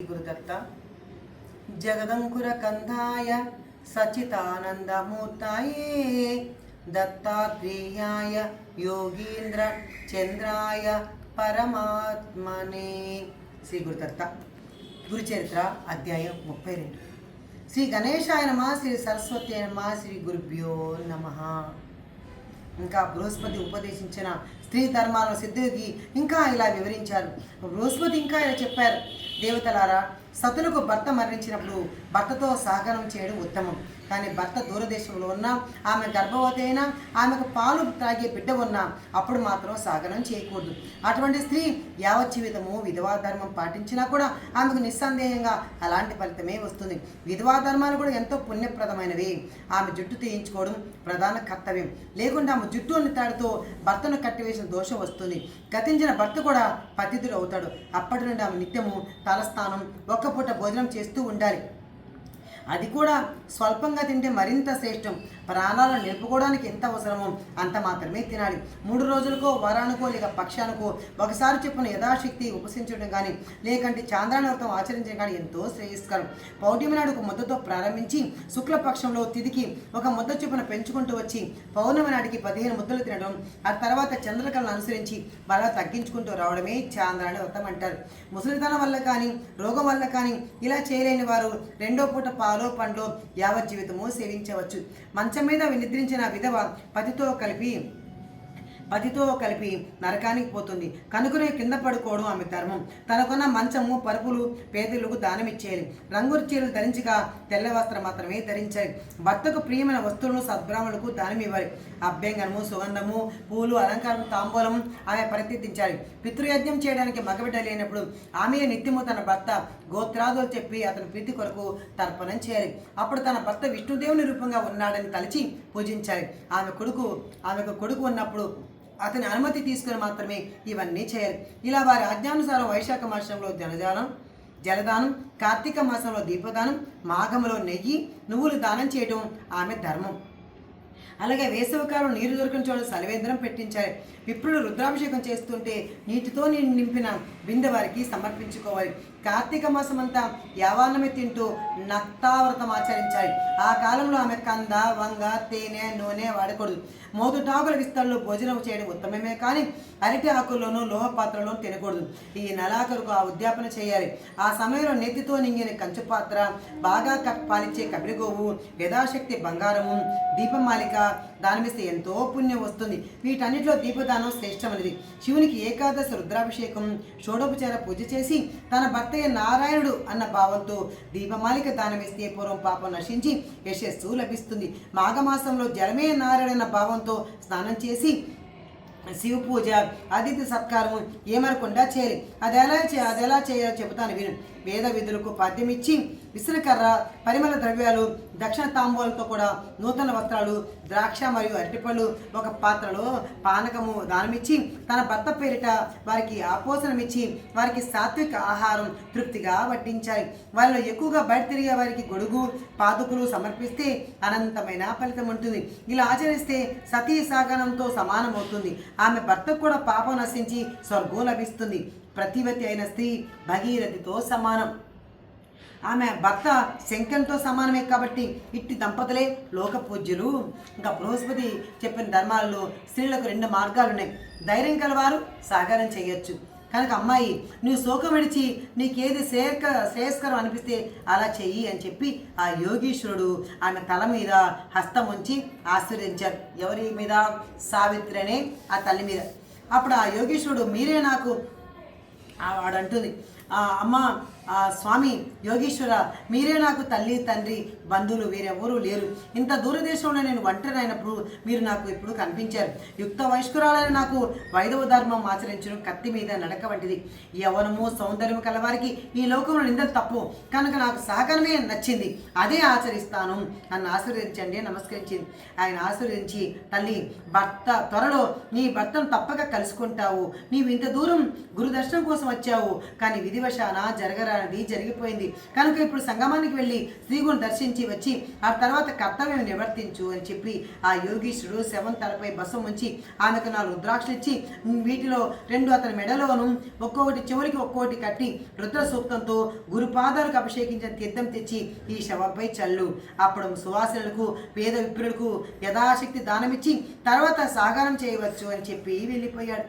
గురుదత్త. జగదంకుర కంధాయ సచితానందమూర్తాయే దత్తాత్రేయాయ యోగీంద్ర చంద్రాయ పరమాత్మనే. శ్రీ గురుదత్త. గురుచరిత్ర అధ్యాయం ముప్పై రెండు శ్రీ గణేశాయ నమ శ్రీ సరస్వతి నమ శ్రీ గురుభ్యో నమ. ఇంకా బృహస్పతి ఉపదేశించిన స్త్రీ ధర్మాల సిద్ధుడికి ఇంకా ఇలా వివరించారు. బృహస్పతి ఇంకా ఇలా చెప్పారు. దేవతలారా సతులకు భర్త మరణించినప్పుడు భర్తతో సహకారం చేయడం ఉత్తమం. కానీ భర్త దూరదేశంలో ఉన్నా ఆమె గర్భవతి అయినా ఆమెకు పాలు త్రాగే బిడ్డ ఉన్నా అప్పుడు మాత్రం సహకారం చేయకూడదు. అటువంటి స్త్రీ యావత్ జీవితము విధవా ధర్మం పాటించినా కూడా ఆమెకు నిస్సందేహంగా అలాంటి ఫలితమే వస్తుంది. విధవా ధర్మాలు కూడా ఎంతో పుణ్యప్రదమైనవి. ఆమె జుట్టు తీయించుకోవడం ప్రధాన కర్తవ్యం. లేకుండా ఆమె జుట్టు తాడుతో భర్తను కట్టివేసిన దోషం వస్తుంది. గతించిన భర్త కూడా పతిథులు అవుతాడు. అప్పటి నుండి ఆమె నిత్యము తలస్థానం ఒక్క పూట భోజనం చేస్తూ ఉండాలి. అది కూడా స్వల్పంగా తింటే మరింత శ్రేష్టం. ప్రాణాలను నిలుపుకోవడానికి ఎంత అవసరమో అంత మాత్రమే తినాలి. మూడు రోజులకో వారానికో లేక పక్షానికో ఒకసారి చెప్పిన యథాశక్తి ఉపసించడం కానీ లేకంటే చాంద్రానవ్రతం ఆచరించడం కానీ ఎంతో శ్రేయస్కరం. పౌర్ణమి నాడు ఒక ముద్దతో ప్రారంభించి శుక్లపక్షంలో తిదికి ఒక ముద్ద చొప్పున పెంచుకుంటూ వచ్చి పౌర్ణమి నాటికి పదిహేను ముద్దలు తినడం ఆ తర్వాత చంద్రకళను అనుసరించి బాగా తగ్గించుకుంటూ రావడమే చాంద్రాన్ని వ్రతం అంటారు. ముసలితనం వల్ల కానీ రోగం వల్ల కానీ ఇలా చేయలేని వారు రెండో పూట పాలు పండ్లో యావత్ జీవితము సేవించవచ్చు. మంచం మీద నిద్రించిన విధవ పతితో కలిపి పతితో కలిపి నరకానికి పోతుంది. కనుకనే కింద పడుకోవడం ఆమె ధర్మం తనకున్న మంచము పరుపులు పేదలకు దానమిచ్చేయాలి. రంగుల చీరలు ధరించగా తెల్ల వస్త్రం మాత్రమే ధరించాలి. భర్తకు ప్రియమైన వస్తువులను సద్బ్రాహ్మణులకు దానం ఇవ్వాలి అభ్యంగనము సుగంధము పూలు అలంకారం తాంబూలం ఆమె ప్రతిష్ఠించాలి పితృయజ్ఞం చేయడానికి మగబిడ్డ లేనప్పుడు ఆమె నిత్యము తన భర్త గోత్రాదులు చెప్పి అతని ప్రీతి కొరకు తర్పణం చేయాలి. అప్పుడు తన భర్త విష్ణుదేవుని రూపంగా ఉన్నాడని తలచి పూజించాలి. ఆమె కొడుకు ఆమెకు కొడుకు ఉన్నప్పుడు అతని అనుమతి తీసుకుని మాత్రమే ఇవన్నీ చేయాలి ఇలా వారి ఆజ్ఞానుసారం వైశాఖ మాసంలో జనజాలం జలదానం కార్తీక మాసంలో దీపదానం మాఘంలో నెయ్యి నువ్వులు దానం చేయడం ఆమె ధర్మం. అలాగే వేసవికాలం నీరు దొరికిన చోట సలవేంద్రం పెట్టించాలి విప్రుడు రుద్రాభిషేకం చేస్తుంటే నీటితో నింపిన బిందె వారికి సమర్పించుకోవాలి. కార్తీక మాసం అంతా యావాన్నమే తింటూ నక్తావ్రతం ఆచరించాలి. ఆ కాలంలో ఆమె కంద వంగ తేనె నూనె వాడకూడదు. మోదుటాకుల విస్తరణలో భోజనం చేయడం ఉత్తమమే కానీ అరటి ఆకుల్లోనూ లోహ పాత్రలో తినకూడదు. ఈ నెలాఖరుకు ఆ ఉద్యాపన చేయాలి. ఆ సమయంలో నెత్తితో నింగిన కంచు పాత్ర బాగా కప్ పాలిచ్చే కబిరిగోవు యథాశక్తి బంగారము దీపమాలిక దానమిస్తే ఎంతో పుణ్యం వస్తుంది. వీటన్నిటిలో దీపదానం శ్రేష్టమైనది. శివునికి ఏకాదశి రుద్రాభిషేకం షోడోపచార పూజ చేసి తన భర్తయ్య నారాయణుడు అన్న భావంతో దీపమాలిక దానమిస్తే పూర్వం పాపం నశించి యశస్సు లభిస్తుంది. మాఘమాసంలో జలమే నారాయణ అన్న భావంతో స్నానం చేసి శివ పూజ అతిథి సత్కారం ఏమనకుండా చేయాలి. అది ఎలా చే అది ఎలా చేయాలో చెబుతాను విను. వేద విధులకు పాద్యమిచ్చి విసనకర్ర పరిమళ ద్రవ్యాలు దక్షిణ తాంబూలతో కూడా నూతన వస్త్రాలు ద్రాక్ష మరియు అరటిపళ్ళు ఒక పాత్రలో పానకము దానమిచ్చి తన భర్త పేరిట వారికి ఆపోసనమిచ్చి వారికి సాత్విక ఆహారం తృప్తిగా వడ్డించాయి వారిలో ఎక్కువగా బయట తిరిగే వారికి గొడుగు పాదుకులు సమర్పిస్తే అనంతమైన ఫలితం ఉంటుంది. ఇలా ఆచరిస్తే సతీ సాగనంతో సమానమవుతుంది. ఆమె భర్తకు కూడా పాపం నశించి స్వర్గం లభిస్తుంది. ప్రతివతి అయిన స్త్రీ భగీరథితో సమానం. ఆమె భర్త శంకంతో సమానమే కాబట్టి ఇట్టి దంపతులే లోక పూజ్యులు ఇంకా బృహస్పతి చెప్పిన ధర్మాలలో స్త్రీలకు రెండు మార్గాలు ఉన్నాయి ధైర్యం కలవారు సాగారం చేయొచ్చు. కనుక అమ్మాయి నువ్వు శోకం విడిచి నీకేది శ్రేయస్క శ్రేయస్కరం అనిపిస్తే అలా చెయ్యి అని చెప్పి ఆ యోగీశ్వరుడు ఆమె తల మీద హస్తం ఉంచి ఆశీర్వదించారు. ఎవరి మీద? సావిత్రి అనే ఆ తల్లి మీద. అప్పుడు ఆ యోగీశ్వరుడు మీరే నాకు ఆ వాడంటుంది అమ్మ ఆ, స్వామి యోగీశ్వర మీరే నాకు తల్లి తండ్రి బంధువులు వేరెవరూ లేరు. ఇంత దూరదేశంలో నేను ఒంటరి అయినప్పుడు మీరు నాకు ఇప్పుడు కనిపించారు. యుక్త వయస్కురాలైన నాకు వైదవ ధర్మం ఆచరించడం కత్తి మీద నడక వంటిది. యవనము సౌందర్యం కలవారికి ఈ లోకంలో నిందలు తప్పు. కనుక నాకు సహకారమే నచ్చింది. అదే ఆచరిస్తాను. నన్ను ఆశీర్వదించండి నమస్కరించింది. ఆయన ఆశీర్వదించి తల్లి భర్త త్వరలో నీ భర్తను తప్పక కలుసుకుంటావు. నీవు ఇంత దూరం గురుదర్శనం కోసం వచ్చావు. కానీ విధి విధివశాన జరగరానిది జరిగిపోయింది. కనుక ఇప్పుడు సంగమానికి వెళ్ళి శ్రీగుని దర్శించి వచ్చి ఆ తర్వాత కర్తవ్యం నివర్తించు అని చెప్పి ఆ యోగీశుడు శవం తలపై బసం ఉంచి ఆమెకు నాలుగు రుద్రాక్షలు ఇచ్చి వీటిలో రెండు అతని మెడలోను ఒక్కొక్కటి చెవులకి ఒక్కొక్కటి కట్టి రుద్ర సూక్తంతో గురుపాదాలకు అభిషేకించిన తీర్థం తెచ్చి ఈ శవంపై చల్లు. అప్పుడు సువాసనలకు పేద విప్రులకు యథాశక్తి దానమిచ్చి తర్వాత సాగారం చేయవచ్చు అని చెప్పి వెళ్ళిపోయాడు.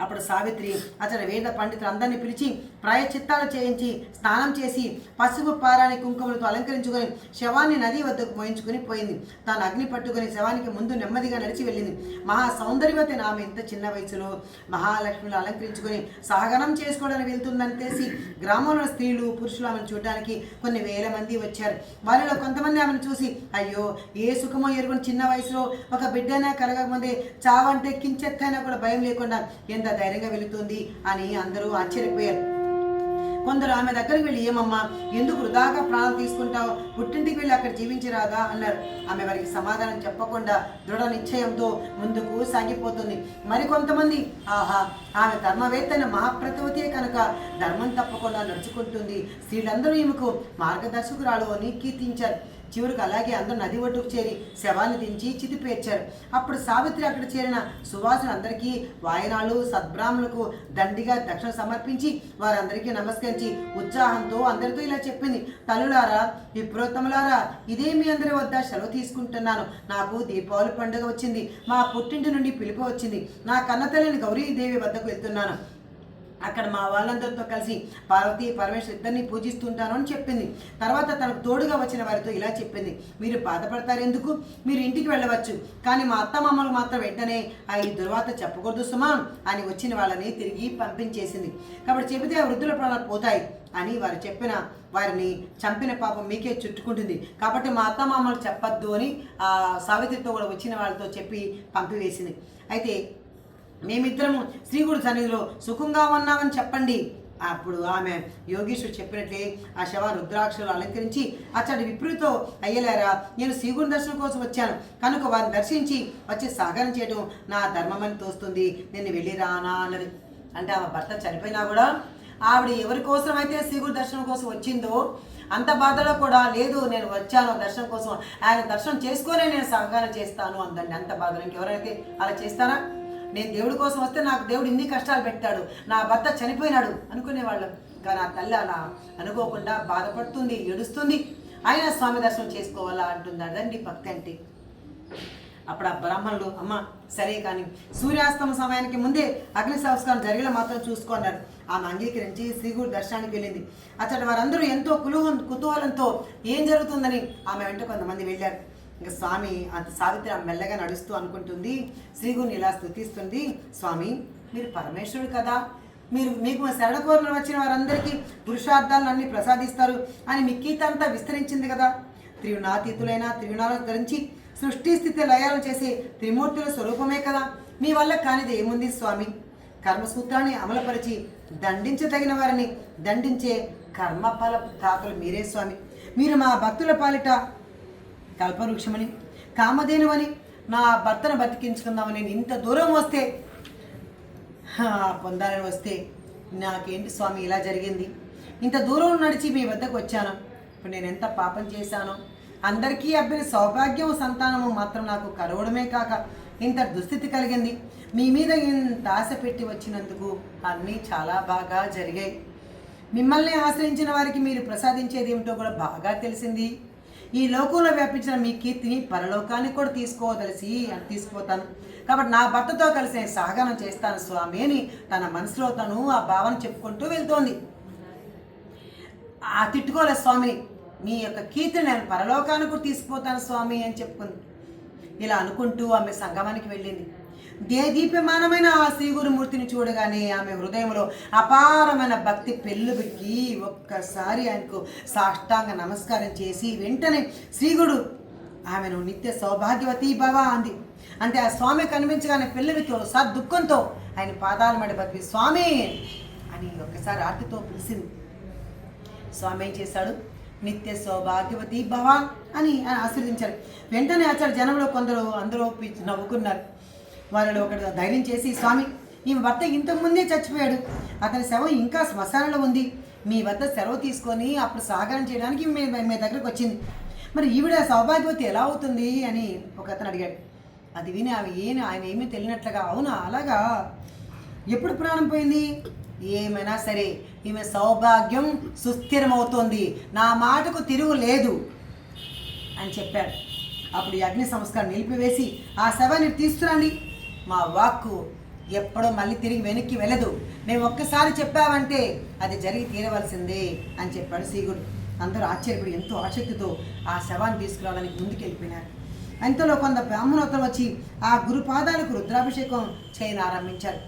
అప్పుడు సావిత్రి అతడు వేద పండితులు అందరినీ పిలిచి ప్రాయచిత్తాలు చేయించి స్నానం చేసి పసుపు పారాని కుంకుమలతో అలంకరించుకొని శవాన్ని నది వద్దకు మోయించుకుని పోయింది. తాను అగ్ని పట్టుకుని శవానికి ముందు నెమ్మదిగా నడిచి వెళ్ళింది. మహా సౌందర్యవతి ఆమె ఇంత చిన్న వయసులో మహాలక్ష్మిని అలంకరించుకొని సహగనం చేసుకోవడానికి వెళ్తుందని తెలిసి గ్రామంలో స్త్రీలు పురుషులు ఆమెను చూడడానికి కొన్ని వేల మంది వచ్చారు. వారిలో కొంతమంది ఆమెను చూసి అయ్యో ఏ సుఖమో ఎరుగుని చిన్న వయసులో ఒక బిడ్డైనా కలగకముందే చావంటే కించెత్తైనా కూడా భయం లేకుండా ఎంత ధైర్యంగా వెళుతుంది అని అందరూ ఆశ్చర్యపోయారు. కొందరు ఆమె దగ్గరికి వెళ్ళి ఏమమ్మా ఎందుకు వృధాగా ప్రాణం తీసుకుంటావు? పుట్టింటికి వెళ్ళి అక్కడ జీవించరాదా? అన్నారు. ఆమె వారికి సమాధానం చెప్పకుండా దృఢ నిశ్చయంతో ముందుకు సాగిపోతుంది. మరికొంతమంది ఆహా ఆమె ధర్మవేత్తన మహాప్రతివతే కనుక ధర్మం తప్పకుండా నడుచుకుంటుంది. స్త్రీలందరూ ఈమెకు మార్గదర్శకురాలు అని కీర్తించారు. చివరికి అలాగే అందరూ నది ఒడ్డుకు చేరి శవాన్ని దించి చితిపేర్చారు. అప్పుడు సావిత్రి అక్కడ చేరిన సువాసులు అందరికీ వాయనాలు సద్బ్రాహ్మణులకు దండిగా దక్షిణ సమర్పించి వారందరికీ నమస్కరించి ఉత్సాహంతో అందరితో ఇలా చెప్పింది. తల్లులారా విప్రోత్తములారా ఇదే మీ అందరి వద్ద సెలవు తీసుకుంటున్నాను. నాకు దీపావళి పండుగ వచ్చింది. మా పుట్టింటి నుండి పిలుపు వచ్చింది. నా కన్నతల్లిని గౌరీదేవి వద్దకు వెళ్తున్నాను. అక్కడ మా వాళ్ళందరితో కలిసి పార్వతి పరమేశ్వర ఇద్దరిని పూజిస్తుంటాను అని చెప్పింది. తర్వాత తనకు తోడుగా వచ్చిన వారితో ఇలా చెప్పింది. మీరు బాధపడతారు ఎందుకు మీరు ఇంటికి వెళ్ళవచ్చు కానీ మా అత్తమామలు మాత్రం వెంటనే ఆ ఈ దుర్వాత చెప్పకూడదు సుమా అని వచ్చిన వాళ్ళని తిరిగి పంపించేసింది. కాబట్టి చెబితే ఆ వృద్ధుల ప్రాణాలు పోతాయి అని వారు చెప్పిన వారిని చంపిన పాపం మీకే చుట్టుకుంటుంది. కాబట్టి మా అత్తమామలు చెప్పద్దు అని ఆ సావిత్రితో కూడా వచ్చిన వాళ్ళతో చెప్పి పంపివేసింది. అయితే మేమిద్దరము శ్రీగుడు సన్నిధిలో సుఖంగా ఉన్నామని చెప్పండి. అప్పుడు ఆమె యోగేశ్వరు చెప్పినట్లే ఆ శవ రుద్రాక్షలు అలంకరించి అచ్చడి విప్రుతో అయ్యలేరా నేను శ్రీగుడి దర్శనం కోసం వచ్చాను. కనుక వారిని దర్శించి వచ్చి సాగరం చేయడం నా ధర్మమని తోస్తుంది. నేను వెళ్ళి రానా అన్నది. అంటే ఆమె భర్త చనిపోయినా కూడా ఆవిడ ఎవరి కోసం అయితే శ్రీగురు దర్శనం కోసం వచ్చిందో అంత బాధలో కూడా లేదు నేను వచ్చాను దర్శనం కోసం. ఆయన దర్శనం చేసుకొనే నేను సహకారం చేస్తాను అందండి. అంత బాధలో ఇంకెవరైతే అలా చేస్తారా? నేను దేవుడి కోసం వస్తే నాకు దేవుడు ఇన్ని కష్టాలు పెట్టాడు. నా భర్త చనిపోయినాడు అనుకునేవాళ్ళం. కానీ ఆ తల్లి అలా అనుకోకుండా బాధపడుతుంది ఏడుస్తుంది. ఆయన స్వామి దర్శనం చేసుకోవాలా అంటుంది అదండి భక్తి అంటే. అప్పుడు ఆ బ్రాహ్మణులు అమ్మ సరే కానీ సూర్యాస్తమ సమయానికి ముందే అగ్ని సంస్కారం జరిగేలా మాత్రం చూసుకున్నాడు ఆమె అంగీకరించి శ్రీగురు దర్శనానికి వెళ్ళింది. అతడు వారందరూ ఎంతో కులుహ కుతూహలంతో ఏం జరుగుతుందని ఆమె వెంట కొంతమంది వెళ్ళారు. ఇంకా స్వామి అంత సావిత్రి మెల్లగా నడుస్తూ అనుకుంటుంది. శ్రీగురిని ఇలా స్థుతిస్తుంది. స్వామి మీరు పరమేశ్వరుడు కదా. మీరు మీకు మా శరణ కోరిన వచ్చిన వారందరికీ పురుషార్థాలను అన్ని ప్రసాదిస్తారు అని మీ గీత అంతా విస్తరించింది కదా. త్రిగుణాతీతులైన త్రిగుణాలను ధరించి సృష్టి స్థితి లయాలు చేసే త్రిమూర్తుల స్వరూపమే కదా. మీ వల్ల కానిది ఏముంది స్వామి? కర్మసూత్రాన్ని అమలుపరిచి దండించదగిన వారిని దండించే కర్మఫల తాతలు మీరే స్వామి. మీరు మా భక్తుల పాలిట కల్పవృక్షమని కామధేనువని నా భర్తను బతికించుకుందామని నేను ఇంత దూరం వస్తే పొందాలని వస్తే నాకేంటి స్వామి ఇలా జరిగింది? ఇంత దూరం నడిచి మీ వద్దకు వచ్చాను. ఇప్పుడు నేను ఎంత పాపం చేశానో? అందరికీ అబ్బిన సౌభాగ్యం సంతానము మాత్రం నాకు కరవడమే కాక ఇంత దుస్థితి కలిగింది. మీ మీద ఇంత ఆశ పెట్టి వచ్చినందుకు అన్నీ చాలా బాగా జరిగాయి. మిమ్మల్ని ఆశ్రయించిన వారికి మీరు ప్రసాదించేది ఏమిటో కూడా బాగా తెలిసింది. ఈ లోకంలో వ్యాపించిన మీ కీర్తిని పరలోకానికి కూడా తీసుకోదలిసి తీసుకుపోతాను. కాబట్టి నా భర్తతో కలిసి నేను చేస్తాను స్వామి అని తన మనసులో తను ఆ భావన చెప్పుకుంటూ వెళ్తోంది. ఆ తిట్టుకోలే స్వామిని మీ యొక్క కీర్తిని నేను పరలోకానికి కూడా తీసుకుపోతాను స్వామి అని చెప్పుకుంది. ఇలా అనుకుంటూ ఆమె సంగమానికి వెళ్ళింది. దీప్యమానమైన ఆ శ్రీగురుమూర్తిని చూడగానే ఆమె హృదయంలో అపారమైన భక్తి పెళ్ళుబెక్కి ఒక్కసారి ఆయనకు సాష్టాంగ నమస్కారం చేసి వెంటనే శ్రీగుడు ఆమెను నిత్య సౌభాగ్యవతి భవ అంది. అంటే ఆ స్వామి కనిపించగానే పెళ్ళితో సద్దుఃఖంతో ఆయన పాదాల మడి బతికి స్వామి అని ఒక్కసారి ఆర్తితో పిలిచింది. స్వామి ఏం చేశాడు? నిత్య సౌభాగ్యవతి భవ అని ఆయన ఆశీర్వదించారు. వెంటనే ఆచార్య జనంలో కొందరు అందరూ నవ్వుకున్నారు. వారిలో ఒకటి ధైర్యం చేసి స్వామి ఈమె భర్త ఇంతకు ముందే చచ్చిపోయాడు. అతని శవం ఇంకా శ్మశానంలో ఉంది. మీ వద్ద సెలవు తీసుకొని అప్పుడు సహకారం చేయడానికి మీ మీ దగ్గరకు వచ్చింది. మరి ఈవిడ సౌభాగ్యవతి ఎలా అవుతుంది? అని ఒక అతను అడిగాడు. అది విని ఆమె ఏమి ఆయన ఏమీ తెలియనట్లుగా అవునా? అలాగా? ఎప్పుడు ప్రాణం పోయింది? ఏమైనా సరే ఈమె సౌభాగ్యం సుస్థిరమవుతోంది. నా మాటకు తిరుగు లేదు. అని చెప్పాడు. అప్పుడు ఈ అగ్ని సంస్కారం నిలిపివేసి ఆ శవాన్ని తీసుకురండి. మా వాక్కు ఎప్పుడో మళ్ళీ తిరిగి వెనక్కి వెళ్ళదు. మేము ఒక్కసారి చెప్పామంటే అది జరిగి తీరవలసిందే అని చెప్పాడు సీగుడు అందరూ ఆశ్చర్యపడి ఎంతో ఆసక్తితో ఆ శవాన్ని తీసుకురావడానికి ముందుకెళ్ళిపోయినారు. అంతలో కొంత బ్రాహ్మణోత్తరం వచ్చి ఆ గురు పాదాలకు రుద్రాభిషేకం చేయని ఆరంభించారు.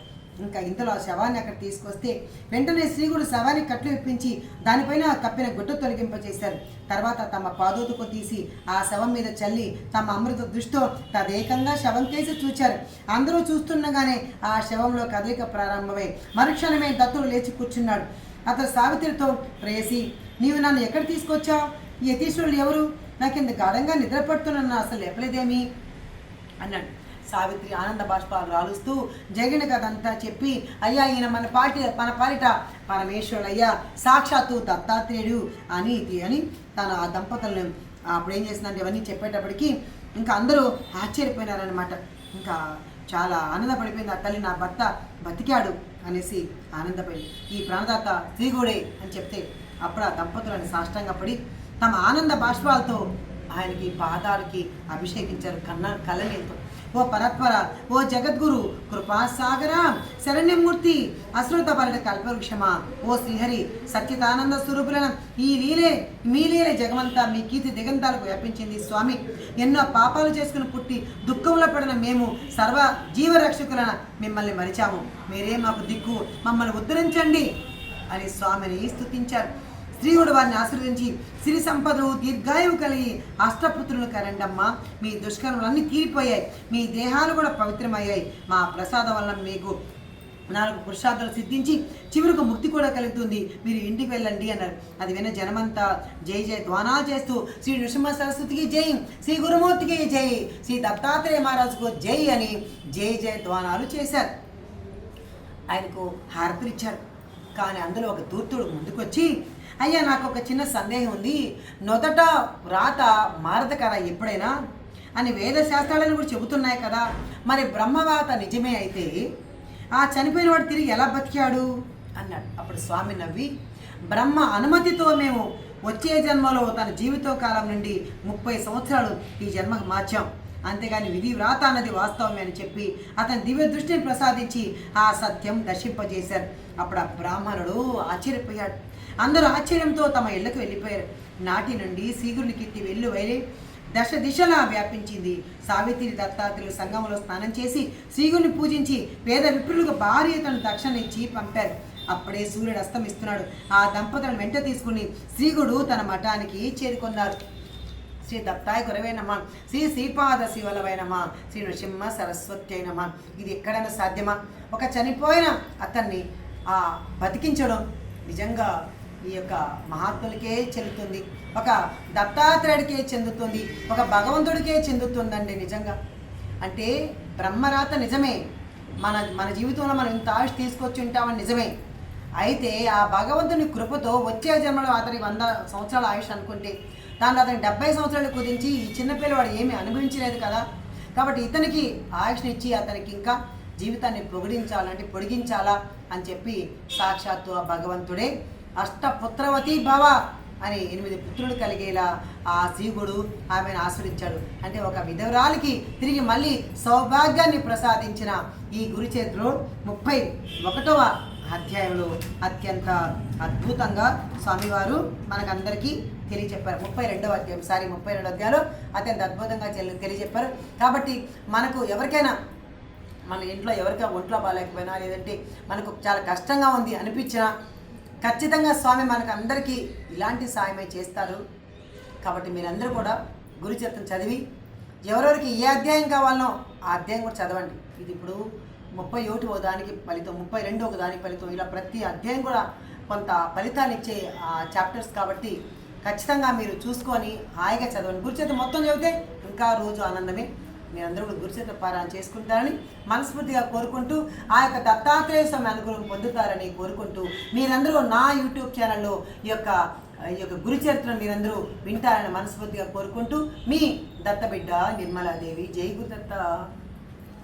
ఇంకా ఇంతలో ఆ శవాన్ని అక్కడ తీసుకొస్తే వెంటనే శ్రీగుడు శవాన్ని కట్లు ఇప్పించి దానిపైన కప్పిన గుడ్డ తొలగింపజేశారు. తర్వాత తమ పాదోతుకు తీసి ఆ శవం మీద చల్లి తమ అమృత దృష్టితో తదేకంగా శవం కేసి చూచారు. అందరూ చూస్తుండగానే ఆ శవంలో కదలిక ప్రారంభమై మరుక్షణమే దత్తుడు లేచి కూర్చున్నాడు. అతను సావిత్రితో ప్రేసి నీవు నన్ను ఎక్కడ తీసుకొచ్చావు? ఈ యతీశ్వరులు ఎవరు? నాకింత గాఢంగా నిద్రపడుతున్నా అసలు లేపలేదేమి? అన్నాడు. సావిత్రి ఆనంద బాష్పాలు రాలుస్తూ జరిగిన కథంతా చెప్పి అయ్యా ఈయన మన పాటి మన పాలిట పరమేశ్వరుడు అయ్యా సాక్షాత్తు దత్తాత్రేయుడు అని అని తను ఆ దంపతులను అప్పుడు ఏం చేసిందంటే ఇవన్నీ చెప్పేటప్పటికి ఇంకా అందరూ ఆశ్చర్యపోయినారనమాట ఇంకా చాలా ఆనందపడిపోయింది ఆ తల్లి నా భర్త బతికాడు అనేసి ఆనందపడి ఈ ప్రాణదాత శ్రీగూడే అని చెప్తే అప్పుడు ఆ దంపతులను సాష్టంగా పడి తమ ఆనంద బాష్పాలతో ఆయనకి పాదాలకి అభిషేకించారు కన్న కళ్ళనీతో ఓ పరత్వర ఓ జగద్గురు కృపాసాగర శరణ్యమూర్తి అశ్రుత బలట కల్పవృక్షమ ఓ శ్రీహరి సత్యతానంద స్వరూపులన ఈ లీలే మీ లీలే జగమంతా మీ కీర్తి దిగంతాలకు వ్యాపించింది స్వామి. ఎన్నో పాపాలు చేసుకుని పుట్టి దుఃఖంలో పడిన మేము సర్వ జీవరక్షకులన మిమ్మల్ని మరిచాము. మీరే మాకు దిక్కు మమ్మల్ని ఉద్ధరించండి అని స్వామిని స్థుతించారు. స్త్రీయుడు వారిని ఆశీర్వదించి సిరి సంపదలు దీర్ఘాయువు కలిగి అష్టపుత్రులు కరండమ్మ మీ దుష్కర్మలన్నీ తీరిపోయాయి. మీ దేహాలు కూడా పవిత్రమయ్యాయి. మా ప్రసాదం వల్ల మీకు నాలుగు పురుషార్థాలు సిద్ధించి చివరికి ముక్తి కూడా కలుగుతుంది. మీరు ఇంటికి వెళ్ళండి అన్నారు. అది విన జనమంతా జై జై ధ్వానాలు చేస్తూ శ్రీ నృసింహ సరస్వతికి జై శ్రీ గురుమూర్తికి జై శ్రీ దత్తాత్రేయ మహారాజుకు జై అని జై జై ధ్వానాలు చేశారు. ఆయనకు హారతులు ఇచ్చారు. కానీ అందులో ఒక దూర్తుడు ముందుకొచ్చి అయ్యా నాకు ఒక చిన్న సందేహం ఉంది. నొదట రాత మారదు కదా ఎప్పుడైనా? అని వేద శాస్త్రాలను కూడా చెబుతున్నాయి కదా. మరి బ్రహ్మవాత నిజమే అయితే ఆ చనిపోయిన వాడు తిరిగి ఎలా బతికాడు? అన్నాడు. అప్పుడు స్వామి నవ్వి బ్రహ్మ అనుమతితో మేము వచ్చే జన్మలో తన జీవిత కాలం నుండి ముప్పై సంవత్సరాలు ఈ జన్మకు మార్చాం. అంతేగాని విధి వ్రాత అన్నది వాస్తవమే అని చెప్పి అతని దివ్య దృష్టిని ప్రసాదించి ఆ సత్యం దర్శింపజేశారు. అప్పుడు ఆ బ్రాహ్మణుడు ఆశ్చర్యపోయాడు. అందరూ ఆశ్చర్యంతో తమ ఇళ్ళకు వెళ్ళిపోయారు. నాటి నుండి సీగురుని కీర్తి వెళ్ళు వెళ్ళి దశ దిశలా వ్యాపించింది. సావిత్రి దత్తాత్రులు సంగంలో స్నానం చేసి శ్రీగుని పూజించి పేద విప్రులకు భారీ తను దక్షిణ ఇచ్చి పంపారు. అప్పుడే సూర్యుడు అస్తమిస్తున్నాడు. ఆ దంపతులను వెంట తీసుకుని శ్రీగుడు తన మఠానికి చేరుకున్నారు. శ్రీ దత్తాయ గురవేనమా శ్రీ శ్రీపాద శివలవైనమా శ్రీ నృసింహ సరస్వతి ఇది ఎక్కడైనా సాధ్యమా? ఒక చనిపోయిన అతన్ని ఆ బతికించడం నిజంగా ఈ యొక్క మహాత్ములకే చెల్లుతుంది ఒక దత్తాత్రేయుడికే చెందుతుంది. ఒక భగవంతుడికే చెందుతుందండి నిజంగా. అంటే బ్రహ్మరాత నిజమే. మన మన జీవితంలో మనం ఇంత ఆయుష్ తీసుకొచ్చి ఉంటామని నిజమే. అయితే ఆ భగవంతుని కృపతో వచ్చే జన్మలో అతని వంద సంవత్సరాల ఆయుష్ అనుకుంటే దాన్ని అతని డెబ్బై సంవత్సరాలు కుదించి ఈ చిన్నపిల్లవాడు ఏమీ అనుభవించలేదు కదా. కాబట్టి ఇతనికి ఆయుష్ని ఇచ్చి అతనికి ఇంకా జీవితాన్ని పొగిడించాలంటే పొడిగించాలా అని చెప్పి సాక్షాత్తు ఆ భగవంతుడే అష్టపుత్రవతి భవ అని ఎనిమిది పుత్రులు కలిగేలా ఆ శివుడు ఆమెను ఆశ్రయించాడు. అంటే ఒక విధవరాలికి తిరిగి మళ్ళీ సౌభాగ్యాన్ని ప్రసాదించిన ఈ గురుచేతుడు ముప్పై ఒకటవ అధ్యాయంలో అత్యంత అద్భుతంగా స్వామివారు మనకందరికీ తెలియచెప్పారు. ముప్పై రెండవ అధ్యాయం సారీ ముప్పై రెండవ అధ్యాయంలో అత్యంత అద్భుతంగా తెలి- తెలియచెప్పారు. కాబట్టి మనకు ఎవరికైనా మన ఇంట్లో ఎవరికైనా ఒంట్లో బాగాలేకపోయినా లేదంటే మనకు చాలా కష్టంగా ఉంది అనిపించినా ఖచ్చితంగా స్వామి మనకు అందరికీ ఇలాంటి సాయమే చేస్తారు. కాబట్టి మీరందరూ కూడా గురుచరిత్రం చదివి ఎవరెవరికి ఏ అధ్యాయం కావాలనో ఆ అధ్యాయం కూడా చదవండి. ఇది ఇప్పుడు ముప్పై ఒకటి ఒక దానికి ఫలితం ముప్పై రెండు ఒక దానికి ఫలితం. ఇలా ప్రతి అధ్యాయం కూడా కొంత ఫలితాన్ని ఇచ్చే చాప్టర్స్ కాబట్టి ఖచ్చితంగా మీరు చూసుకొని హాయిగా చదవండి. గురుచేత మొత్తం చదివితే ఇంకా రోజు ఆనందమే. మీరందరూ కూడా గురుచరిత్ర పారాయణ చేసుకుంటారని మనస్ఫూర్తిగా కోరుకుంటూ ఆ యొక్క దత్తాత్రేయ స్వామి అనుగ్రహం పొందుతారని కోరుకుంటూ మీరందరూ నా యూట్యూబ్ ఛానల్లో ఈ యొక్క ఈ యొక్క గురుచరిత్రను మీరందరూ వింటారని మనస్ఫూర్తిగా కోరుకుంటూ మీ దత్తబిడ్డ నిర్మలాదేవి. జై గురుదత్త.